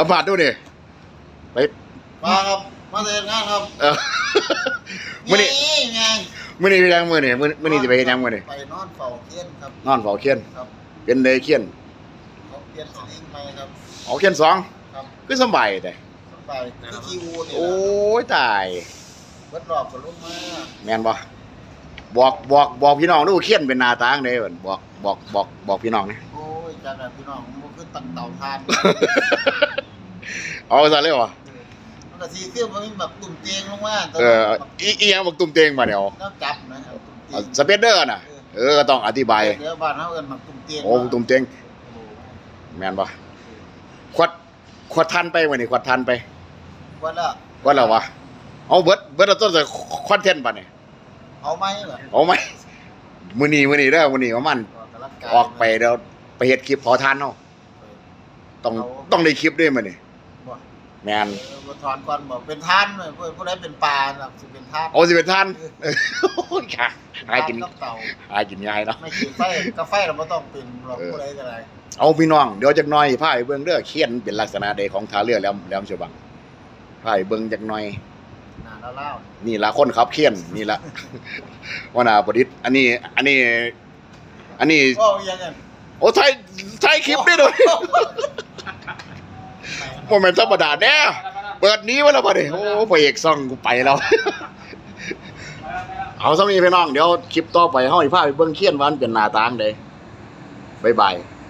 สัมผัสดูนี่ไปมาครับ มาเรียนงานครับเออมื้อนี้ไงมื้อนี้ไปยังมื้อนี้มื้อมื้อนี้สิไปเฮ็ดหยังมื้อนี้ไปนอนเฝ้าเทียนครับนอนเฝ้าเคียนครับ เป็นเดย์เคียนเขาเปลี่ยนสลิงใหม่ครับเอาเคียนสองครับคือสำบายแต่ไปที่คิวนี่โอ้ยตายเบิดรอบกับลงมาแม่นบ่บอกบอกบอกพี่น้องดูเคียนเป็นหน้าตาจั่งใดเบิ่นบอกบอกบอกบอกพี่น้องนะโอ้ยจากนั้นพี่น้องมันขึ้นตั้งเตาทาน เอาซะเลยวะมันก็สีขึ้นมันมีแบบตุ่มเตียงลงมาแต่เอออีอีหยังบอกตุ่มเตงมาเดี๋ยวน้ำจับนะครับตุ่มเตียเอางสเปเดอร์น่ะเออก็ต้องอธิบาย เดี๋ยวบ้านเขาเอิ้นหมักตุ่มเตียงโอ้ตุ่มเตงแม่นบ่ขวดขวดทันไปมื้อนี้ขวดทันไปวันละว่าแล้ววะเอาเบิดเบิดเอาต้นใส่คอนเทนต์บัดนี่เอาไหมเหรอเอาไหมมื้อนี้มื้อนี้เด้อมื้อนี้ว่ามันกำลังายออกไปเดี๋ยวไปเฮ็ดคลิปเผาทานเนาะต้องต้องได้คลิปด้วยมื้อนี้บ่ แม่นเออบ่ถอนก่อนบอกเป็นท่านเลยผู้ผู้ใดเป็นปลาน่ะสิเป็นท่านเอาสิเป็นทานเออโอ้ยค่ะหากินท่กับเต่าหากินง่ายเนาะไม่กินไฟกาแฟเราบ่ต้องเป็นหรอกเออผู้ใดก็ได้เอาพี่น้องเดี๋ยวจักหน่อยพาไปเบิ่งเด้อเขียนเป็นลักษณะใดของท่าเรือแหลมแหลมฉบังพาไปเบิ่งจักหน่อยหน้าเล่านี่ละคนขับเขียนนี่ละว่านาประดิษฐ์อันนี้ อันนี้ อันนี้ๆโอ้ยังไงโอ้ไทยไทยคลิปได้ด้วย โมเมนต์ธรรมดาแน่เปิดนี้วะแล้วพอดีโอ้พระเอกซ่องกูไปแล้ว เอาสำนี้พี่น้อง เดี๋ยวคลิปต่อไปห้องผ้าไปเบิ้งเคียนวันเป็นหน้าตางเลยบ๊ายบาย